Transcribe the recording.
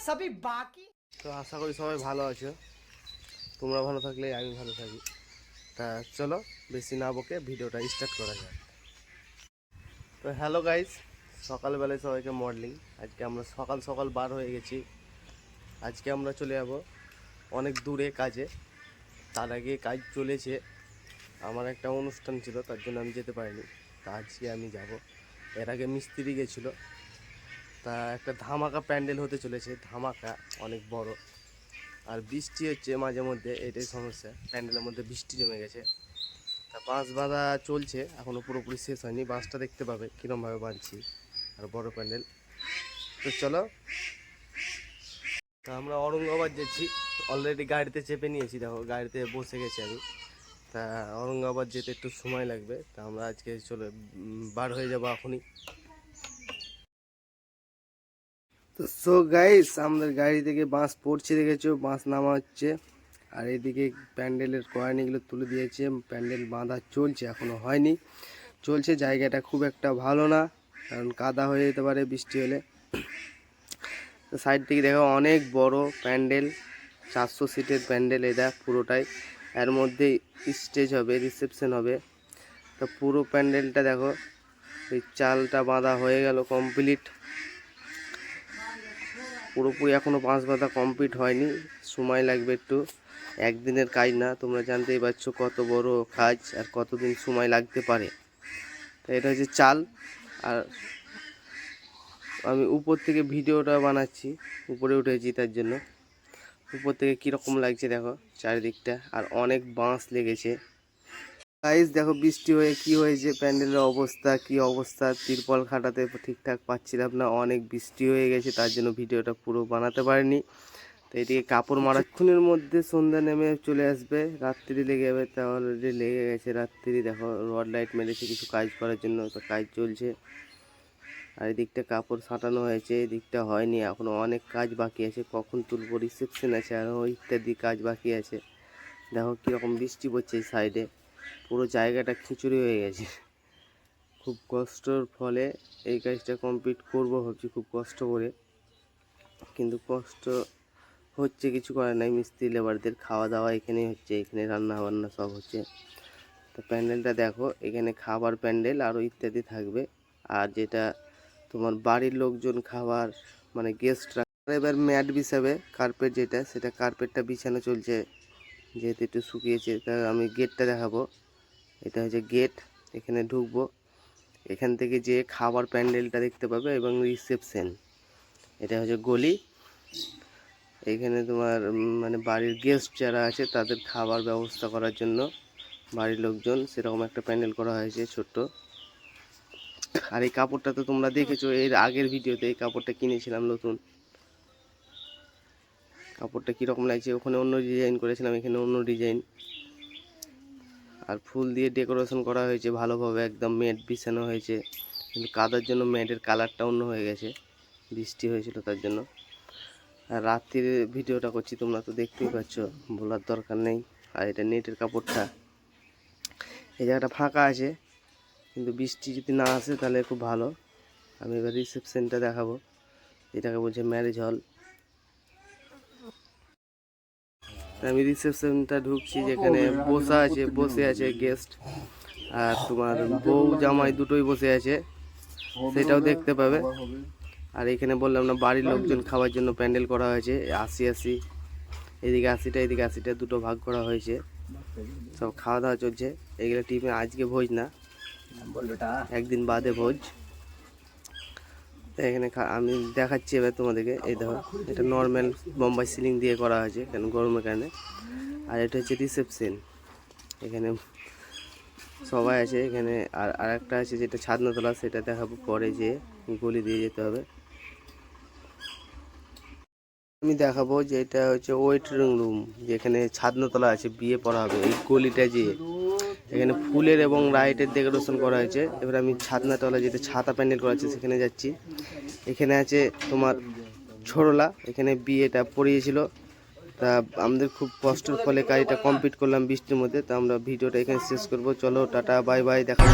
सभी बाकी তো আশা করি সবাই ভালো আছো তোমরা ভালো থাকলে আমি ভালো থাকি তা চলো বেশি না বকে ভিডিওটা স্টার্ট করা যাক তো হ্যালো গাইস সকালবেলায় সবাইকে মর্নিং আজকে আমরা সকাল সকাল বার হয়ে গেছি আজকে আমরা চলে যাব অনেক দূরে কাজে তার আগে কাজ চলেছে আমার একটা অনুষ্ঠান ছিল তার জন্য আমি যেতে পারিনি তা আজকে আমি যাব এর আগে মিস্ত্রি গেছিলো তা একটা ধামাকা প্যান্ডেল হতে চলেছে, ধামাকা, অনেক বড়। আর বৃষ্টি হচ্ছে মাঝে মধ্যে, এটাই সমস্যা। প্যান্ডেলের মধ্যে বৃষ্টি জমে গেছে। তা বাঁশ বাঁধা চলছে এখনও পুরোপুরি শেষ হয়নি। বাঁশটা দেখতে পাবে, কীরমভাবে বাঁধছি, আর বড় প্যান্ডেল। তো চলো। তা আমরা অরঙ্গাবাদ যাচ্ছি। অলরেডি গাড়িতে চেপে নিয়েছি, দেখো, গাড়িতে বসে গেছি আমি। তা অরঙ্গাবাদ যেতে একটু সময় লাগবে। তা আমরা আজকে চলে বার হয়ে যাব এখনই। তো সো গাইস আমাদের গাড়ি থেকে বাঁশ পড়ছে দেখেছ, বাঁশ নামা হচ্ছে আর এদিকে প্যান্ডেলের কয়েনিগুলো তুলে দিয়েছে, প্যান্ডেল বাঁধা চলছে, এখনও হয়নি। চলছে, জায়গাটা খুব একটা ভালো না, কারণ কাদা হয়ে যেতে পারে বৃষ্টি হলে। তো সাইড থেকে দেখো, অনেক বড় প্যান্ডেল, চারশো সিটের প্যান্ডেল এটা পুরোটাই। এর মধ্যে স্টেজ হবে রিসেপশন হবে। তো পুরো প্যান্ডেলটা দেখো, এই চালটা বাঁধা হয়ে গেল কমপ্লিট পুরোপুরি এখনও বাঁশ বাঁধা কমপ্লিট হয়নি। সময় লাগবে একটু। একদিনের কাজ না, তোমরা জানতেই পারছ কত বড় কাজ আর কতদিন সময় লাগতে পারে। তো এটা হচ্ছে চাল। আর আমি উপর থেকে ভিডিওটা বানাচ্ছি, উপরে উঠেছি তার জন্য। উপর থেকে কীরকম লাগছে দেখো চারিদিকটা। আর অনেক বাঁশ লেগেছে। গাইস দেখো বৃষ্টি হয়ে কি হয়েছে? প্যান্ডেলের অবস্থা কি অবস্থা? তিরপল খাটাতে ঠিকঠাক পাচ্ছিলাম না। অনেক বৃষ্টি হয়ে গেছে তার জন্য ভিডিওটা পুরো বানাতে পারিনি। তো এদিকে কাপড় মারাক্ষণের মধ্যে সন্ধ্যা নেমে চলে আসবে। রাত্রি লেগে যাবে তা অলরেডি লেগে গেছে রাত্রি। দেখো রড লাইট মেরেছে কিছু কাজ করার জন্য তো কাজ চলছে। আর এদিকটা কাপড় সাঁটানো হয়েছে এদিকটা হয়নি। এখনও অনেক কাজ বাকি আছে। কখন তুলবো? রিসেপশন আছে আর ইত্যাদি কাজ বাকি আছে। দেখো কীরকম বৃষ্টি পড়ছে এই সাইডে পুরো জায়গাটা খিচুড়ি হয়ে গেছে। খুব কষ্টর ফলে এই কাজটা কমপ্লিট করব ভাবছি খুব কষ্ট করে। কিন্তু কষ্ট হচ্ছে কিছু করার নাই, মিস্ত্রি লেবারদের খাওয়া দাওয়া এখানেই হচ্ছে, এখানে রান্না বান্না সব হচ্ছে। তো প্যান্ডেলটা দেখো, এখানে খাবার প্যান্ডেল আরও ইত্যাদি থাকবে। আর যেটা তোমার বাড়ির লোকজন খাবার মানে গেস্টরা এবার ম্যাট বিছাবে কার্পেট যেটা, সেটা কার্পেটটা বিছানো চলছে। যেহেতু একটু শুকিয়েছে, তা আমি গেটটা দেখাবো। এটা হচ্ছে গেট এখানে ঢুকবো। এখান থেকে যে খাবার প্যান্ডেলটা দেখতে পাবে এবং রিসেপশন এটা হচ্ছে গলি। এখানে তোমার মানে বাড়ির গেস্ট যারা আছে, তাদের খাবার ব্যবস্থা করার জন্য বাড়ির লোকজন, সেরকম একটা প্যান্ডেল করা হয়েছে ছোট্ট। আর এই কাপড়টা তো তোমরা দেখেছ, এর আগের ভিডিওতে এই কাপড়টা কিনেছিলাম নতুন। কাপড়টা কীরকম লাগছে? ওখানে অন্য ডিজাইন করেছিলাম, এখানে অন্য ডিজাইন আর ফুল দিয়ে ডেকোরেশন করা হয়েছে ভালোভাবে, একদম ম্যাট বিছানো হয়েছে। কিন্তু কাদার জন্য ম্যাটের কালারটা অন্য হয়ে গেছে, বৃষ্টি হয়েছিল তার জন্য। আর রাত্রির ভিডিওটা করছি, তোমরা তো দেখতেই পাচ্ছ, বলার দরকার নেই। আর এটা নেটের কাপড়টা, এই জায়গাটা ফাঁকা আছে, কিন্তু বৃষ্টি যদি না আসে তাহলে খুব ভালো। আমি এবার রিসেপশনটা দেখাবো এটাকে বলছে ম্যারেজ হল আমি রিসেপশনটা ঢুকছি যেখানে বসা আছে বসে আছে গেস্ট আর তোমার বউ জামাই দুটোই বসে আছে সেটাও দেখতে পাবে। আর এখানে বললাম না বাড়ির লোকজন খাওয়ার জন্য প্যান্ডেল করা হয়েছে আশি আশি এদিকে আশিটা এদিকে আশিটা দুটো ভাগ করা হয়েছে। সব খাওয়া দাওয়া চলছে। এগুলো টিমে আজকে ভোজ না একদিন বাদে ভোজ। এখানে আমি দেখাচ্ছি এবার তোমাদেরকে, এই দেখো, এটা নর্মাল বোম্বাই সিলিং দিয়ে করা হয়েছে কেন গরমের কারণে আর এটা হচ্ছে রিসেপশন এখানে সবাই আছে, এখানে আর আরেকটা আছে যেটা ছাদনাতলা, সেটা দেখাবো পরে যে গলি দিয়ে যেতে হবে। আমি দেখাবো যে এটা হচ্ছে ওয়েটিং রুম যেখানে ছাদনাতলা আছে, বিয়ে পড়া হবে। এই গলিটা যে এখানে ফুলের এবং লাইটের ডেকোরেশন করা হয়েছে। এবার আমি ছাতনাতলা যেটা ছাতা প্যান্ডেল করা আছে সেখানে যাচ্ছি। এখানে আছে তোমার ছোড়লা এখানে বিয়েটা পড়িয়েছিল। তা আমাদের খুব কষ্টের ফলে কাজটা কমপ্লিট করলাম বৃষ্টির মধ্যে। তা আমরা ভিডিওটা এখানে শেষ করব। চলো, টাটা, বাই বাই, দেখা